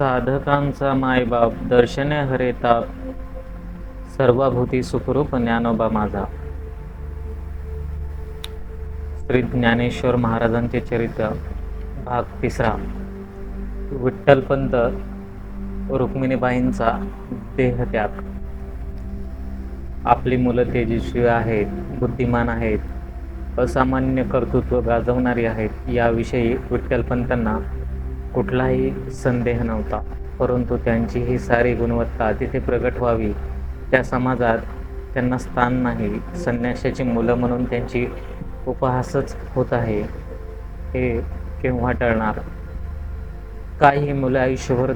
साधकांचा मायबाप दर्शने हरे ताप सर्वभूती सुखरूप ज्ञानोबा माझा. श्री ज्ञानेश्वर महाराजांचे चरित्र भाग तिसरा. विठ्ठलपंत रुक्मिणीबाईंचा देहत्याग आपली मुलं तेजस्वी आहेत बुद्धिमान आहेत असामान्य कर्तृत्व गाजवणारी आहेत याविषयी विठ्ठलपंतांना कुठलाही संदेह नव्हता. परंतु त्यांची ही सारी गुणवत्ता तिथे प्रगट व्हावी त्या समाजात त्यांना स्थान नाही. संन्याशाची मुलं म्हणून त्यांची उपहासच होत आहे. हे केव्हा टळणार? काही मुलं आयुष्यभर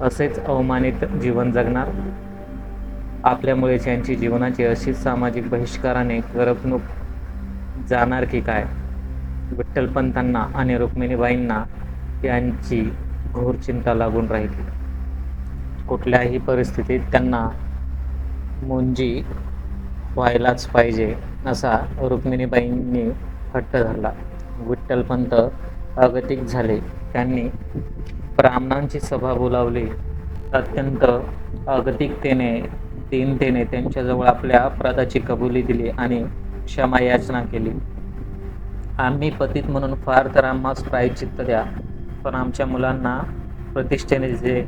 असेच अवमानित जीवन जगणार? आपल्यामुळे त्यांची जीवनाची अशीच सामाजिक बहिष्काराने करपणूक जाणार की काय? विठ्ठलपंतांना आणि रुक्मिणीबाईंना यांची घोर चिंता लागून राहिली. कुठल्याही परिस्थितीत त्यांना मुंजी व्हायलाच पाहिजे असा रुक्मिणीबाईंनी हट्ट धरला. विठ्ठलपंत अगतिक झाले. त्यांनी ब्राह्मणांची सभा बोलावली. अत्यंत अगतिकतेने दीनतेने त्यांच्याजवळ आपल्या अपराधाची कबुली दिली आणि क्षमा याचना केली. आम्ही पतित म्हणून फार तर आम्हास प्रायचित्त द्या. पण आमच्या मुलांना प्रतिष्ठेने जे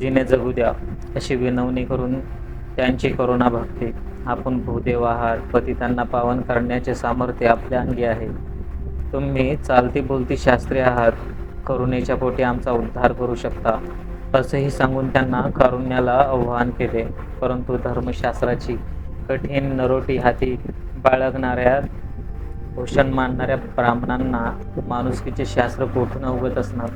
जिने जगू द्या अशी विनवणी करून त्यांची करुणा भक्ती. आपण भूदेव आहात पतितांना पावन करण्याचे सामर्थ्य आपल्या अंगी आहे. तुम्ही चालती बोलती शास्त्री आहात करुणेच्या पोटी आमचा उद्धार करू शकता. असेही सांगून त्यांना कारुण्याला आव्हान केले. परंतु धर्मशास्त्राची कठीण नरोटी हाती बाळगणाऱ्या भूषण मानणाऱ्या ब्राह्मणांना माणुसकीचे शास्त्र कुठून अवगत असणार?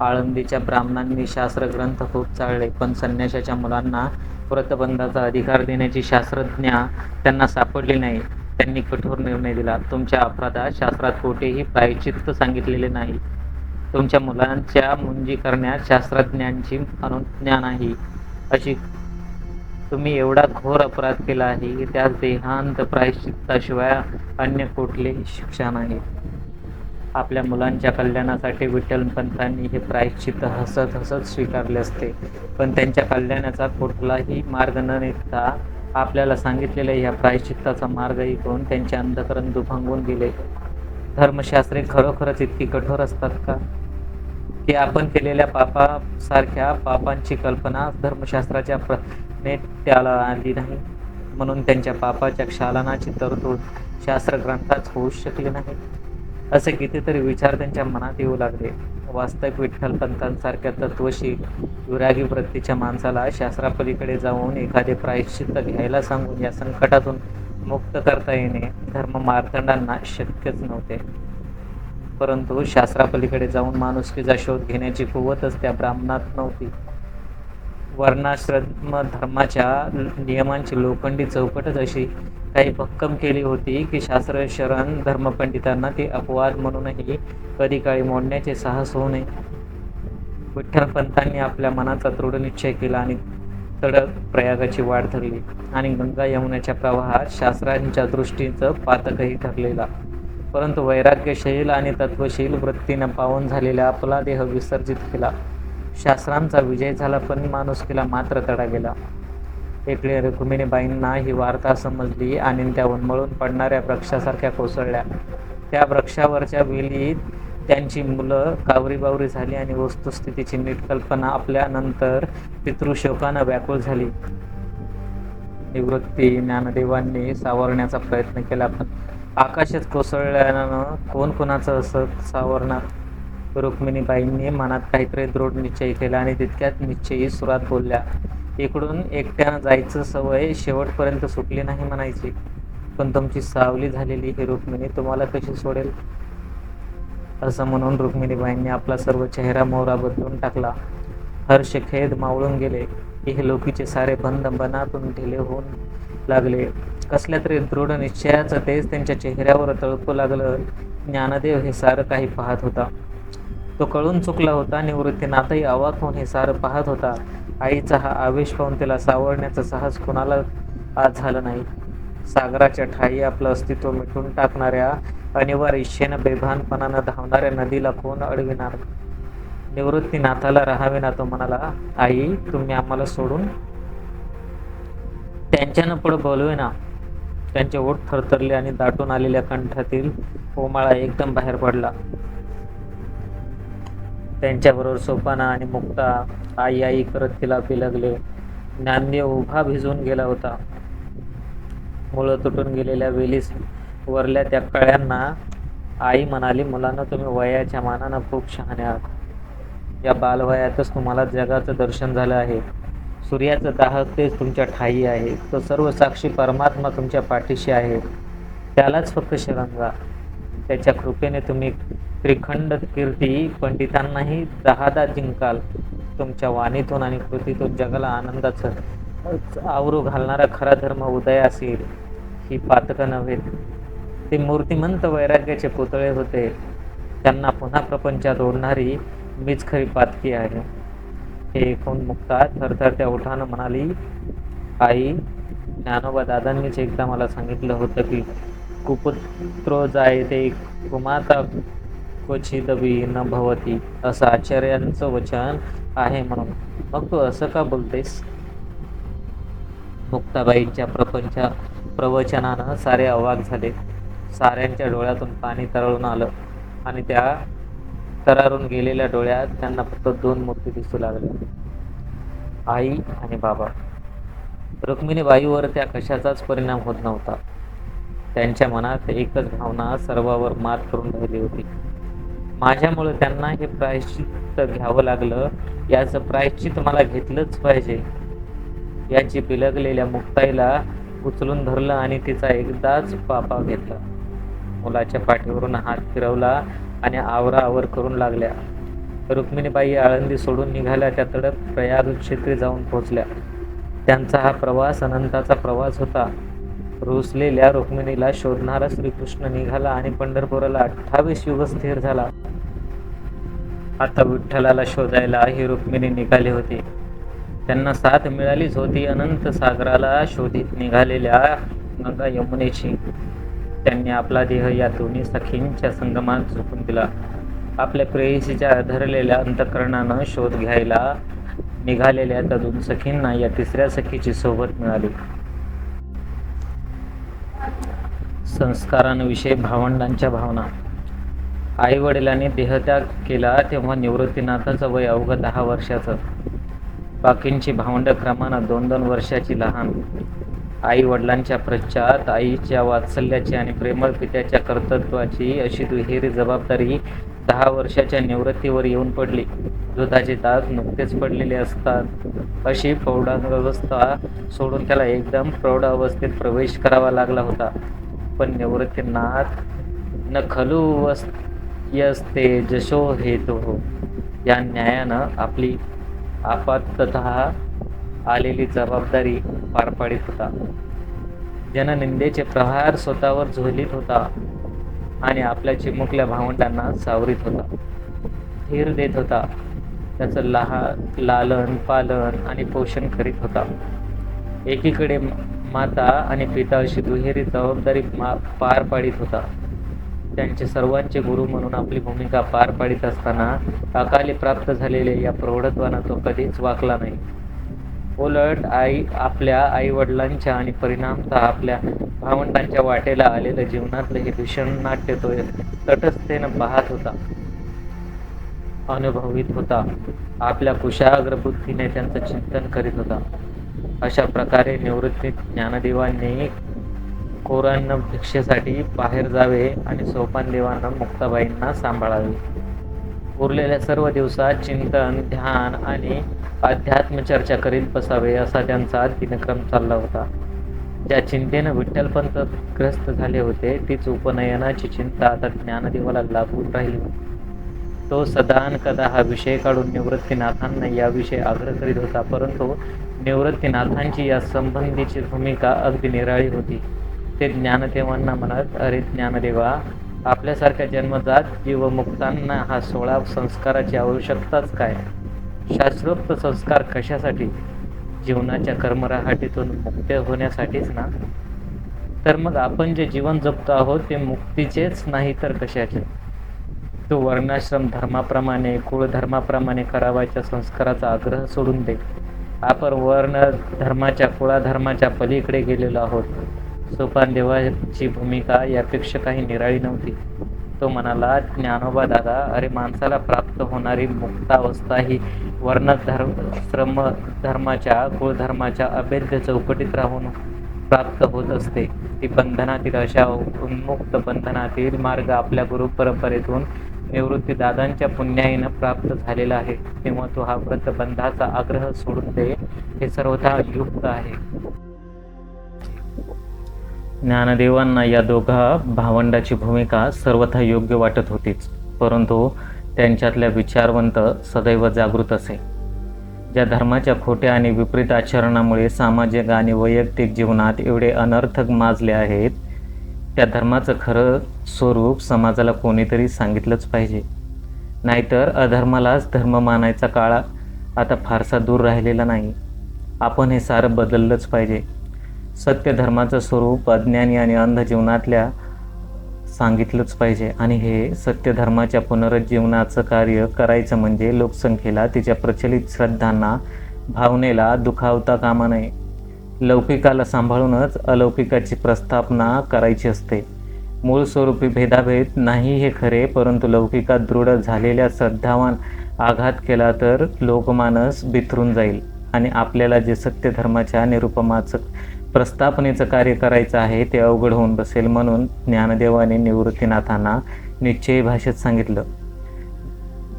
आळंदीच्या ब्राह्मणांनी शास्त्र ग्रंथ खूप चाळले पण संन्याशाच्या मुलांना व्रतबंधाचा अधिकार देण्याची शास्त्रज्ञा त्यांना सापडली नाही. त्यांनी कठोर निर्णय दिला. तुमच्या अपराधात शास्त्रात कोठेही प्रायचित्त सांगितलेले नाही. तुमच्या मुलांच्या मुंजी करण्यात शास्त्रज्ञांची अनुज्ञा नाही. अशी तुम्ही एवढा घोर अपराध केला आहे की त्यास देहांत प्रायश्चित्ताशिवाय अन्य कुठले शिक्षा नाही. आपल्या मुलांच्या कल्याणासाठी विठ्ठलपंतांनी हे प्रायश्चित्त हसत हसत स्वीकारले असते. पण त्यांच्या कल्याणाचा कुठलाही मार्ग न निघता आपल्याला सांगितलेल्या ह्या प्रायश्चित्ताचा मार्ग ऐकून त्यांचे अंधकरण दुभांगून गेले. धर्मशास्त्रे खरोखरच इतकी कठोर असतात का? की आपण केलेल्या पापासारख्या पापांची कल्पना धर्मशास्त्राच्या प्र त्याला आली नाही. म्हणून त्यांच्या पापाच्या क्षालनाची तरतूद शास्त्रग्रंथाच होऊ शकली नाही. असे कितीतरी विचार त्यांच्या मनात येऊ लागले. वास्तविक विठ्ठलपंतांसारख्या तत्वशी विरागी वृत्तीच्या माणसाला शास्त्रापलीकडे जाऊन एखादे प्रायश्चित्त घ्यायला सांगून या संकटातून मुक्त करता येणे धर्म मार्तंडांना शक्यच नव्हते. परंतु शास्त्रापलीकडे जाऊन माणुसकीचा शोध घेण्याची कुवतच त्या ब्राह्मणात नव्हती. वर्णाश्रम धर्माच्या नियमांची लोखंडी चौकटच अशी काही भक्कम केली होती की शास्त्र शरण धर्मपंडितांना ती अपवाद म्हणूनही कधी काळी मोडण्याचे साहस होऊ नये. विठ्ठलपंतांनी आपल्या मनाचा दृढ निश्चय केला आणि तडक प्रयागाची वाढ धरली आणि गंगा यमुनाच्या प्रवाहात शास्त्रांच्या दृष्टीचं पातकही ठरलेला परंतु वैराग्यशील आणि तत्वशील वृत्तीनं पावन झालेला आपला देह विसर्जित केला. शास्त्रांचा विजय झाला पण माणुसकीला मात्र तडा गेला. एकले रुक्मिणीबाईंना ही वार्ता समजली आणि त्या उन्मळून पडणाऱ्या वृक्षासारख्या कोसळल्या. त्या वृक्षावरच्या वेलीत त्यांची मुलं कावरीबावरी झाली आणि वस्तुस्थितीची नीट कल्पना आपल्यानंतर पितृशोकानं व्याकुळ झाली. निवृत्ती ज्ञानदेवांनी सावरण्याचा प्रयत्न केला पण आकाशात कोसळल्यानं कोण कोणाचं असं सावरणार? रुक्मिणीबाईंनी मनात काहीतरी दृढ निश्चय केला आणि तितक्यात निश्चयी सुरात बोलल्या इकडून एकट्यानं जायचं सवय शेवटपर्यंत सुटली नाही म्हणायची. पण तुमची सावली झालेली ही रुक्मिणी तुम्हाला कशी सोडेल? असं म्हणून रुक्मिणीबाईंनी आपला सर्व चेहरा मोहरा बदलून टाकला. हर्ष खेद मावळून गेले हे लोकीचे सारे बंध मनातून ढिले होऊन लागले. कसल्या तरी दृढ निश्चयाचं तेच त्यांच्या चेहऱ्यावर तळपू लागलं. ज्ञानदेव हे सारं काही पाहत होता. तो कळून चुकला होता निवृत्तीनाथही अवाक होऊन हे सारं पाहत होता. आईचा हा आवेश पाहून त्याला सावरण्याचा साहस कुणाला आज झालं नाही. सागराच्या ठाई आपलं अस्तित्व मिटून टाकणाऱ्या अनिवार्य इच्छेनं बेभानपणानं धावणाऱ्या नदीला कोण अडविणार? निवृत्तीनाथाला राहावेना तो म्हणाला आई तुम्ही आम्हाला सोडून त्यांच्यानं पुढं बोलवेना. त्यांचे ओठ थरथरले आणि दाटून आलेल्या कंठातील पोमाळा एकदम बाहेर पडला. त्यांच्याबरोबर सोपाना आणि मुक्ता आई आई करत तिला पिलगले. ज्ञानदेव उभा भिजून गेला होता. मुळं तुटून गेलेल्या वेलीस वरल्या त्या कळ्यांना आई म्हणाली मुलांना तुम्ही वयाच्या मानानं खूप शहाणे आहात. या बालवयातच तुम्हाला जगाचं दर्शन झालं आहे. सूर्याचं दाहक तेच तुमच्या ठाई आहे. तो सर्व साक्षी परमात्मा तुमच्या पाठीशी आहे. त्यालाच फक्त शरण जा त्याच्या कृपेने तुम्ही त्रिखंड कीर्ती पंडितांनाही दहादा जिंकाल. तुमच्या वाणीतून आणि कृतीतून जगाला आनंदाचं आवरू घालणारा खरा धर्म उदय असेल ही पातकं नव्हे. ते मूर्तिमंत वैराग्याचे पुतळे होते. त्यांना पुन्हा प्रपंचात ओढणारी मीच खरी पातकी आहे. हे ऐकून मुक्ता थरथरत्या ओठानं म्हणाली आई ज्ञानोबा दादांनीच एकदा मला सांगितलं होतं की कुपुत्रो जायते कुमाता क्वचिदबी न भवती. असं आचार्यांचं वचन आहे म्हणून. मग तू असं का बोलतेस? मुक्ताबाईंच्या प्रपंच प्रवचनानं सारे अवाक झाले. साऱ्यांच्या डोळ्यातून पाणी तरळून आलं आणि त्या तरारून गेलेल्या डोळ्यात त्यांना फक्त दोन मूर्ती दिसू लागल्या. आई आणि बाबा. रुक्मिणीबाईवर त्या कशाचाच परिणाम होत नव्हता. त्यांच्या मनात एकच भावना सर्वावर मात करून राहिली होती. माझ्यामुळे त्यांना हे प्रायश्चित घ्यावं लागलं. याचं प्रायश्चित मला घेतलंच पाहिजे. याची पिलगलेल्या मुक्ताईला उचलून धरलं आणि तिचा एकदाच पापा घेतला. मुलाच्या पाठीवरून हात फिरवला आणि आवराआवर करून लागल्या. रुक्मिणीबाई आळंदी सोडून निघाल्या त्या तडक प्रयाग क्षेत्री जाऊन पोहोचल्या. त्यांचा हा प्रवास अनंताचा प्रवास होता. रुसलेल्या रुक्मिणीला शोधणारा श्रीकृष्ण निघाला आणि पंढरपुराला अठ्ठावीस युग स्थिर झाला. आता विठ्ठलाला शोधायला ही रुक्मिणी निघाली होती. त्यांना साथ मिळालीच होती. अनंत सागराला शोधित निघालेल्या गंगा यमुनेची. त्यांनी आपला देह या दोन्ही सखींच्या संगमात झोपून दिला. आपल्या प्रेयसीच्या धरलेल्या अंतकरणानं शोध घ्यायला निघालेल्या त्या दोन सखींना या तिसऱ्या सखीची सोबत मिळाली. संस्कारांविषयी भावंडांच्या भावना. आई वडिलांनी देहत्याग केला तेव्हा निवृत्तीनाथाचं वय अवघं दहा वर्षाचं. बाकींची भावंड क्रमानं दोन दोन वर्षाची लहान. आई वडिलांच्या प्रच्चात आईच्या वात्सल्याची आणि प्रेमळ पित्याच्या कर्तृत्वाची अशी दुहेरी जबाबदारी दहा वर्षाच्या निवृत्तीवर येऊन पडली. दुधाचे दात नुकतेच पडलेले असतात. अशी प्रौढावस्था सोडून त्याला एकदम प्रौढ अवस्थेत प्रवेश करावा लागला होता. पण निवृत्तीनाथ न खलू वस यस्ते जशो हेतु या न्यायानं आपली आपाततः आलेली जबाबदारी पार पाडित होता. जननिंदेचे प्रहार स्वतःवर झोलीत होता आणि आपल्या चिमुकल्या भावंडांना सावरीत होता. धीर देत होता. त्याचं लहा लालन पालन आणि पोषण करीत होता. एकीकडे माता आणि पिता अशी दुहेरी जबाबदारी मा पार पाडित होता. त्यांचे सर्वांचे गुरु म्हणून आपली भूमिका पार पाडित असताना अकाली प्राप्त झालेले या प्रौढत्वानं तो कधीच वाकला नाही. उलट आई आपल्या आई वडिलांच्या आणि परिणामतः आपल्या भावंडांच्या वाटेला आलेलं जीवनातलं हे भीषण नाट्य तो तटस्थेनं पाहत होता. अनुभवित होता. आपल्या कुशाग्र बुद्धीने त्यांचं चिंतन करीत होता. अशा प्रकारे निवृत्ती ज्ञानदेवांनी कोरांना भिक्षेसाठी बाहेर जावे आणि सोपान देवांना मुक्ताबाईंना सांभाळावे. उरलेल्या सर्व दिवसात चिंतन ध्यान आणि अध्यात्म चर्चा करीत बसावे असा त्यांचा दिनक्रम चालला होता. ज्या चिंतेनं विठ्ठलपंत ग्रस्त झाले होते तीच उपनयनाची चिंता आता ज्ञानदेवाला लागून राहिली. तो सदान कदा हा विषय काढून निवृत्तीनाथांना याविषयी आग्रह करीत होता परंतु निवृत्तीनाथांची या संबंधीची भूमिका अगदी निराळी होती. ते ज्ञानदेवांना म्हणत अरे ज्ञानदेवा आपल्यासारख्या जन्मजात जीवमुक्तांना हा सोळा संस्काराची आवश्यकताच काय? शास्त्रोक्त संस्कार कशासाठी? जीवनाच्या कर्मराहाटीतून मुक्त होण्यासाठीच ना? तर मग आपण जे जीवन जगतो आहोत ते मुक्तीचेच नाही तर कशाचे? तू वर्णाश्रम धर्माप्रमाणे कुळधर्माप्रमाणे करावायच्या संस्काराचा आग्रह सोडून दे. आपण वर्ण धर्माच्या कुळाधर्माच्या पलीकडे गेलेलो आहोत. सोपान देवाची भूमिका यापेक्षा काही निराळी नव्हती. तो म्हणाला ज्ञानोबा दादा अरे माणसाला प्राप्त होणारी मुक्तावस्था ही वर्ण धर्म श्रम धर्माच्या कुळधर्माच्या अभेद्य चौकटीत राहून प्राप्त होत असते. ती बंधनातील अशा उन्मुक्त बंधनातील मार्ग आपल्या गुरु परंपरेतून निवृत्ती दादांच्या पुण्याईनं प्राप्त झालेला आहे तेव्हा तो हा व्रत बंधाचा आग्रह सोडून दे हे सर्वथा युक्त आहे. ज्ञानदेवांना या दोघा भावंडाची भूमिका सर्वथा योग्य वाटत होतीच परंतु त्यांच्यातल्या विचारवंत सदैव जागृत असे. ज्या धर्माच्या खोट्या आणि विपरीत आचरणामुळे सामाजिक आणि वैयक्तिक जीवनात एवढे अनर्थक माजले आहेत त्या धर्माचं खरं स्वरूप समाजाला कोणीतरी सांगितलंच पाहिजे. नाहीतर अधर्मालाच धर्म मानायचा काळ आता फारसा दूर राहिलेला नाही. आपण हे सारं बदललंच पाहिजे. सत्य धर्माचं स्वरूप अज्ञानी आणि अंध जीवनातल्या सांगितलंच पाहिजे. आणि हे सत्य धर्माच्या पुनरुज्जीवनाचं कार्य करायचं म्हणजे लोकसंख्येला तिच्या प्रचलित श्रद्धांना भावनेला दुखावता कामा नये. लौकिकाला सांभाळूनच अलौकिकाची प्रस्थापना करायची असते. मूळ स्वरूपी भेदाभेद नाही हे खरे परंतु लौकिकात दृढ झालेल्या श्रद्धावान आघात केला तर लोकमानस बिथरून जाईल आणि आपल्याला जे सत्य धर्माच्या निरुपमाचं प्रस्थापनेचं कार्य करायचं आहे ते अवघड होऊन बसेल म्हणून ज्ञानदेवाने निवृत्तीनाथांना निश्चय भाषेत सांगितलं.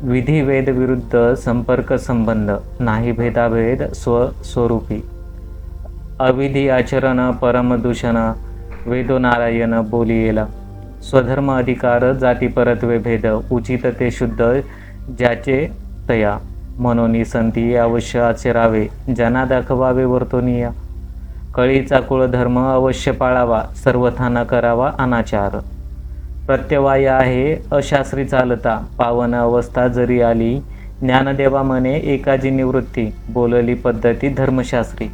विधी वेद विरुद्ध संपर्क संबंध नाही भेदाभेद स्वस्वरूपी. अविधी आचरण परमदूषण वेदोनारायण बोलियेला स्वधर्म अधिकार जाती परत्वे भेद उचित ते शुद्ध ज्याचे तया म्हणून संती अवश्य आचरावे ज्यांना दाखवावे वर्तोनिया कळीचा कुळधर्म अवश्य पाळावा सर्वथा न करावा अनाचार. प्रत्यवाय आहे अशास्त्री चालता पावन अवस्था जरी आली ज्ञानदेवा म्हणे एकाची निवृत्ती बोलली पद्धती धर्मशास्त्री.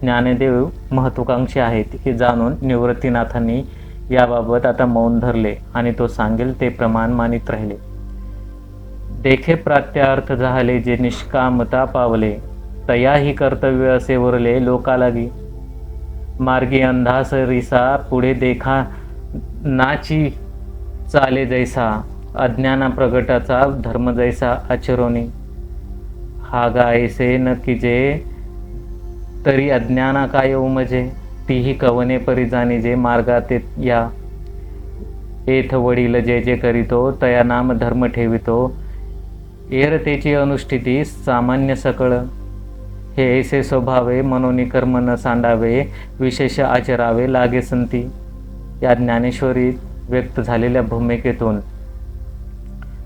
ज्ञानदेव महत्वाकांक्षी आहेत हे जाणून निवृत्तीनाथांनी याबाबत आता मौन धरले आणि तो सांगेल ते प्रमाण मानित राहिले. देखे प्रात्यार्थ झाले जे निष्कामता पावले तयाही कर्तव्य असे वरले लोकालागी. मार्गी अंधास रिसा पुढे देखा नाची चाले जैसा अज्ञाना प्रगटाचा धर्म जैसा आचरोनी हा गायसे न जे तरी अज्ञाना काय उमजे तीही कवने परिजानी जे मार्गात या? एथ वडील जे जे करीतो तया नाम धर्म ठेवितो. एरतेची अनुष्ठिती सामान्य सकळ. हे ऐसे स्वभावे मनोनी कर्म न सांडावे विशेष आचरावे लागे संती. या ज्ञानेश्वरीत व्यक्त झालेल्या भूमिकेतून.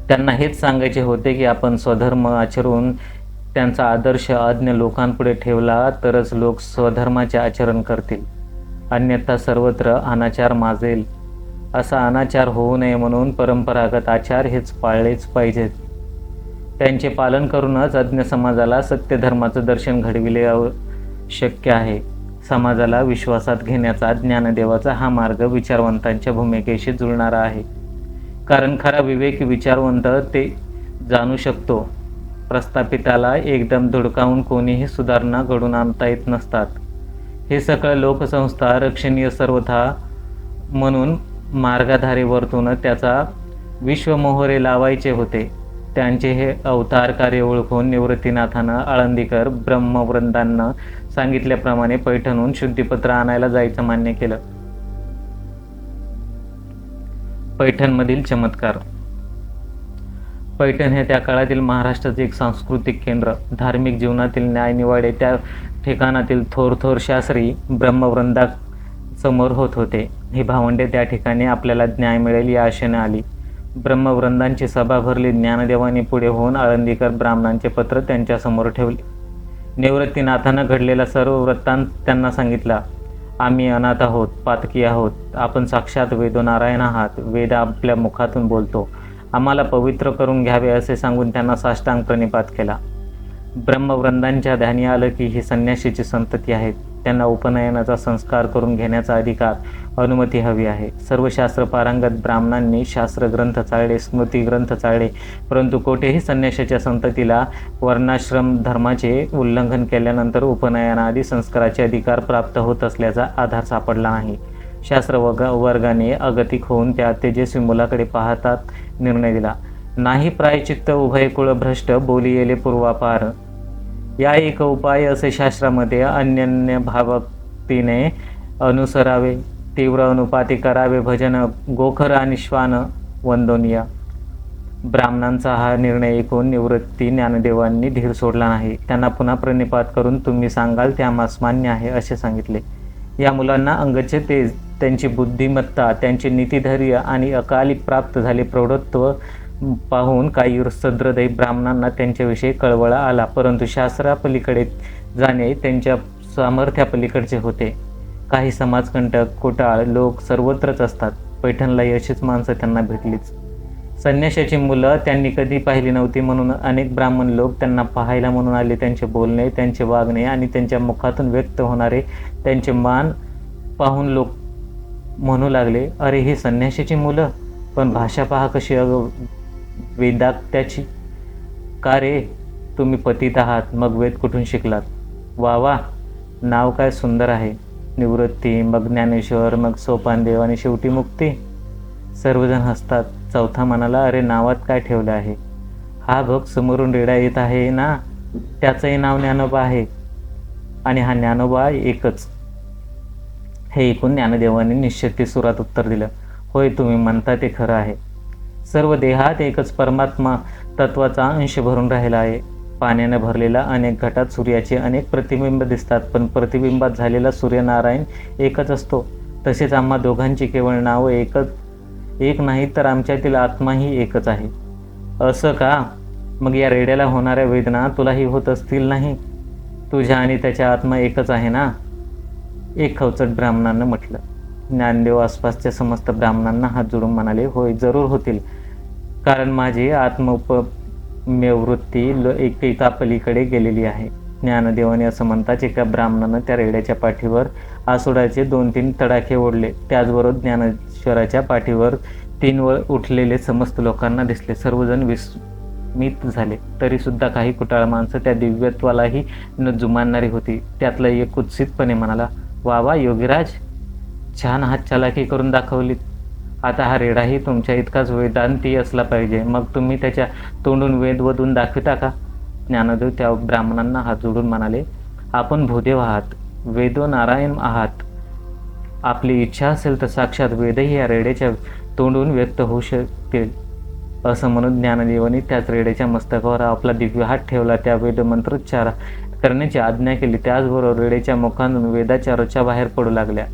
त्यांना हेच सांगायचे होते की आपण स्वधर्म आचरून त्यांचा आदर्श अज्ञ लोकांपुढे ठेवला तरच लोक स्वधर्माचे आचरण करतील. अन्यथा सर्वत्र अनाचार माजेल. असा अनाचार होऊ नये म्हणून परंपरागत आचार हेच पाळलेच पाहिजेत. त्यांचे पालन करूनच अज्ञ समाजाला सत्यधर्माचं दर्शन घडविले शक्य आहे. समाजाला विश्वासात घेण्याचा ज्ञानदेवाचा हा मार्ग विचारवंतांच्या भूमिकेशी जुळणारा आहे. कारण खरा विवेकी विचारवंत ते जाणू शकतो. प्रस्थापिताला एकदम धुडकावून कोणीही सुधारणा घडून आणता येत नसतात. हे सगळं लोकसंस्था रक्षणीय सर्वथा म्हणून मार्गाधारेवरतून त्याचा विश्वमोहरे लावायचे होते. त्यांचे हे अवतार कार्य ओळखून निवृत्तीनाथानं आळंदीकर ब्रह्मवृंदांना सांगितल्याप्रमाणे पैठणहून शुद्धीपत्र आणायला जायचं मान्य केलं. पैठणमधील चमत्कार पैठण हे त्या काळातील महाराष्ट्राचे एक सांस्कृतिक केंद्र. धार्मिक जीवनातील न्यायनिवाडे त्या ठिकाणातील थोर थोर शास्त्री ब्रह्मवृंदा समोर होत होते. ही भावंडे त्या ठिकाणी आपल्याला न्याय मिळेल या आशेने आली. ब्रह्मवृंदांची सभा भरली. ज्ञानदेवानी पुढे होऊन आळंदीकर ब्राह्मणांचे पत्र त्यांच्यासमोर ठेवले. निवृत्तीनाथानं घडलेला सर्व वृत्तांत त्यांना सांगितला. आम्ही अनाथ आहोत पातकी आहोत. आपण साक्षात वेदोनारायण आहात. वेद आपल्या मुखातून बोलतो. आम्हाला पवित्र करून घ्यावे असे सांगून त्यांना साष्टांग प्रणिपात केला. ब्रह्मवृंदांच्या ध्यानी आलं की ही संन्याशीची संतती आहेत त्यांना उपनयनाचा संस्कार करून घेण्याचा अधिकार अनुमती हवी आहे. सर्व शास्त्र पारंगत ब्राह्मणांनी शास्त्र ग्रंथ चाळले स्मृती ग्रंथ चाळले परंतु कोठेही संन्याशाच्या संततीला वर्णाश्रम धर्माचे उल्लंघन केल्यानंतर उपनयनाआधी संस्काराचे अधिकार प्राप्त होत असल्याचा आधार सापडला नाही. शास्त्र वर्ग वर्गाने अगतिक होऊन त्या तेजस्वी मुलाकडे पाहतात निर्णय दिला. नाही प्रायचित्त उभय कुळ भ्रष्ट बोली येले पूर्वापार. या एक उपाय असे शास्त्रामध्ये अन्यन्य भावक्तीने अनुसरावे. तीव्र अनुपाती करावे भजन गोखर आणि श्वान वंदनीय. ब्राह्मणांचा हा निर्णय ऐकून निवृत्ती ज्ञानदेवांनी धीर सोडला नाही. त्यांना पुन्हा प्रणिपात करून तुम्ही सांगाल ते आम्हास मान्य आहे असे सांगितले. या मुलांना अंगचे तेज त्यांची बुद्धिमत्ता त्यांचे नीतिधैर्य आणि अकाली प्राप्त झाले प्रौढत्व पाहून काही सद्रदय ब्राह्मणांना त्यांच्याविषयी कळवळा आला. परंतु शास्त्रापलीकडे जाणे त्यांच्या सामर्थ्यापलीकडचे होते. काही समाजकंटक कोटाळ लोक सर्वत्रच असतात. पैठणला अशीच माणसं त्यांना भेटलीच. संन्याशाची मुलं त्यांनी कधी पाहिली नव्हती म्हणून अनेक ब्राह्मण लोक त्यांना पाहायला म्हणून आले. त्यांचे बोलणे त्यांचे वागणे आणि त्यांच्या मुखातून व्यक्त होणारे त्यांचे मान पाहून लोक म्हणू लागले अरे ही संन्याशीची मुलं? पण भाषा पहा कशी अग वेदाक्त्याची का रे? तुम्ही पतित आहात मग वेद कुठून शिकलात? वा वा नाव काय सुंदर आहे. निवृत्ती मग ज्ञानेश्वर मग सोपानदेव आणि शेवटी मुक्ती. सर्वजण हसतात. चौथा म्हणाला अरे नावात काय ठेवलं आहे? हा बघ समोरून रेडा येत आहे ना? त्याचंही नाव ज्ञानोबा आहे. आणि हा ज्ञानोबा एकच. हे ऐकून ज्ञानदेवाने निश्चिती सुरात उत्तर दिलं. होय तुम्ही म्हणता ते खरं आहे. सर्व देहात एकच परमात्मा तत्वाचा अंश भरून राहिला आहे. पाण्याने भरलेला अनेक घटात सूर्याचे अनेक प्रतिबिंब दिसतात पण प्रतिबिंबात झालेला सूर्यनारायण एकच असतो. तसेच आम्हा दोघांची केवळ नावं एकच एक नाही तर आमच्यातील आत्माही एकच आहे. असं का? मग या रेड्याला होणाऱ्या वेदना तुलाही होत असतील नाही? तुझ्या आणि त्याच्या आत्मा एकच आहे ना? एक खवचट ब्राह्मणांना म्हटलं. ज्ञानदेव आसपासच्या समस्त ब्राह्मणांना हात जोडून म्हणाले होय जरूर होतील. कारण माझी आत्मउपमेवृत्ती ल एकेका पलीकडे गेलेली आहे. ज्ञानदेवाने असं म्हणताच एका ब्राह्मणानं त्या रेड्याच्या पाठीवर आसोडाचे दोन तीन तडाखे ओढले. त्याचबरोबर ज्ञानेश्वराच्या पाठीवर तीन वर उठलेले समस्त लोकांना दिसले. सर्वजण विस्मित झाले. तरीसुद्धा काही कुटाळ माणसं त्या दिव्यत्वालाही न जुमानणारी होती. त्यातला एक कुत्सितपणे म्हणाला वा वा योगीराज. छान हातचालाकी करून दाखवलीत. आता हा रेडाही तुमच्या इतकाच वेदांती असला पाहिजे. मग तुम्ही त्याच्या तोंडून वेद वधून दाखविता का? ज्ञानदेव त्या ब्राह्मणांना हात जोडून म्हणाले आपण भूदेव आहात. वेदो नारायण आहात. आपली इच्छा असेल तर साक्षात वेदही या रेड्याच्या तोंडून व्यक्त होऊ शकतील असं म्हणून ज्ञानदेवाने त्याच रेड्याच्या मस्तकावर आपला दिव्य हात ठेवला. त्या वेदमंत्रोच्चारा करण्याची आज्ञा केली. त्याचबरोबर वेळेच्या मुखांतून वेदाच्या रचा बाहेर पडू लागल्या.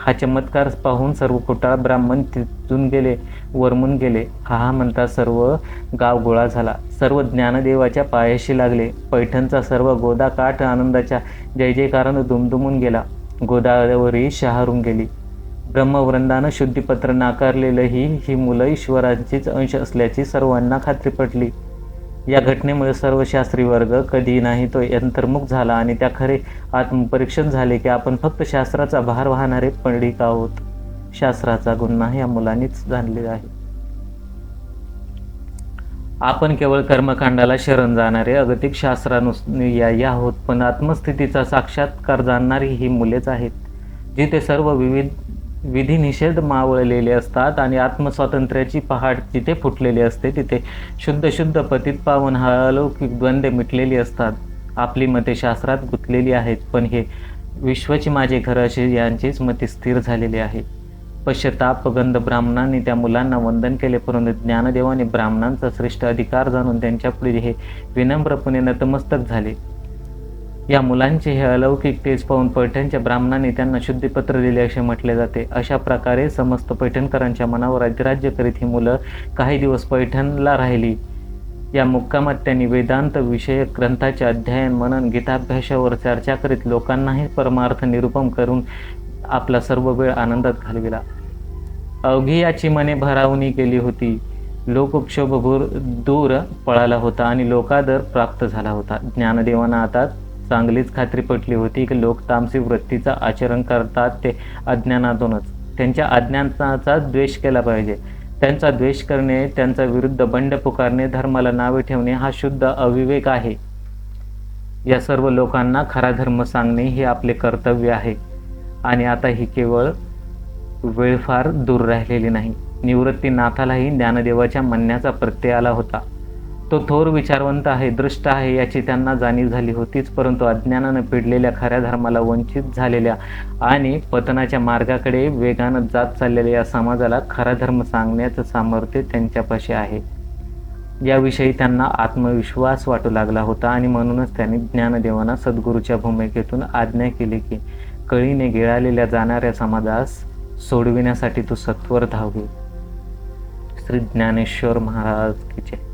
हा चमत्कार पाहून सर्व खोटाळ ब्राह्मण तिथून गेले वरमून गेले. हा हा म्हणता सर्व गाव गोळा झाला. सर्व ज्ञानदेवाच्या पायाशी लागले. पैठणचा सर्व गोदा काठ आनंदाच्या जय जयकारानं दुमदुमून गेला. गोदावरी शहारून गेली. ब्रह्मवृंदानं शुद्धीपत्र नाकारलेलंही ही मुलं ईश्वरांचीच अंश असल्याची सर्वांना खात्री पटली. या घटनेमुळे सर्व शास्त्री वर्ग कधी नाही तो अंतर्मुख झाला आणि त्या खरे आत्मपरीक्षण झाले की आपण फक्त शास्त्राचा भार वाहणारे पंडित आहोत. शास्त्राचा गुन्हा या मुलांनीच जाणलेला आहे. आपण केवळ कर्मकांडाला शरण जाणारे अगतिक शास्त्रानुयायी आहोत पण आत्मस्थितीचा साक्षात्कार जाणणारी ही मुलेच आहेत जिथे सर्व विविध विधिनिषेध मावळलेले असतात आणि आत्मस्वातंत्र्याची पहाड जिथे फुटलेली असते तिथे शुद्ध शुद्ध पतित पावन हा अलौकिक द्वंद्व मिटलेली असतात. आपली मते शास्त्रात गुंतलेली आहेत पण हे विश्वाची माझे घर असे यांचीच मते स्थिर झालेली आहे. पश्चताप गंध ब्राह्मणांनी त्या मुलांना वंदन केले परंतु ज्ञानदेवाने ब्राह्मणांचा श्रेष्ठ अधिकार जाणून त्यांच्यापुढे हे विनम्रपणे नतमस्तक झाले. या मुलांचे हे अलौकिक तेज पाहून पैठणच्या ब्राह्मणांनी त्यांना शुद्धीपत्र दिले असे म्हटले जाते. अशा प्रकारे समस्त पैठणकरांच्या मनावर अधिराज्य करीत ही मुलं काही दिवस पैठणला राहिली. या मुक्कामात त्यांनी वेदांत विषयक ग्रंथाचे अध्ययन मनन गीताभ्यासावर चर्चा करीत लोकांनाही परमार्थ निरूपम करून आपला सर्व वेळ आनंदात घालविला. अवघी याची मने भरावणी केली होती. लोकक्षोभ दूर पळाला होता आणि लोकादर प्राप्त झाला होता. ज्ञानदेवांना आता चांगलीच खात्री पटली होती की लोक तामसी वृत्तीचं आचरण करतात ते अज्ञानातूनच. त्यांच्या अज्ञानाचा द्वेष केला पाहिजे. त्यांचा द्वेष करणे त्यांचा विरुद्ध बंड पुकारणे धर्माला नावे ठेवणे हा शुद्ध अविवेक आहे. या सर्व लोकांना खरा धर्म सांगणे हे आपले कर्तव्य आहे. आणि आता ही केवळ वेळ फार दूर राहिलेली नाही. निवृत्तीनाथालाही ज्ञानदेवाच्या म्हणण्याचा प्रत्यय आला होता. तो थोर विचारवंत आहे दृष्ट आहे याची त्यांना जाणीव झाली होतीच परंतु अज्ञानानं पिडलेल्या खऱ्या धर्माला वंचित झालेल्या आणि पतनाच्या मार्गाकडे वेगानं जात चाललेल्या या समाजाला खरा धर्म सांगण्याचं सामर्थ्य त्यांच्यापाशी आहे. याविषयी त्यांना आत्मविश्वास वाटू लागला होता आणि म्हणूनच त्यांनी ज्ञानदेवांना सद्गुरूच्या भूमिकेतून आज्ञा केली की कळीने गिळालेल्या जाणाऱ्या समाजास सोडविण्यासाठी तू सत्वर धावू. श्री ज्ञानेश्वर महाराज की जय.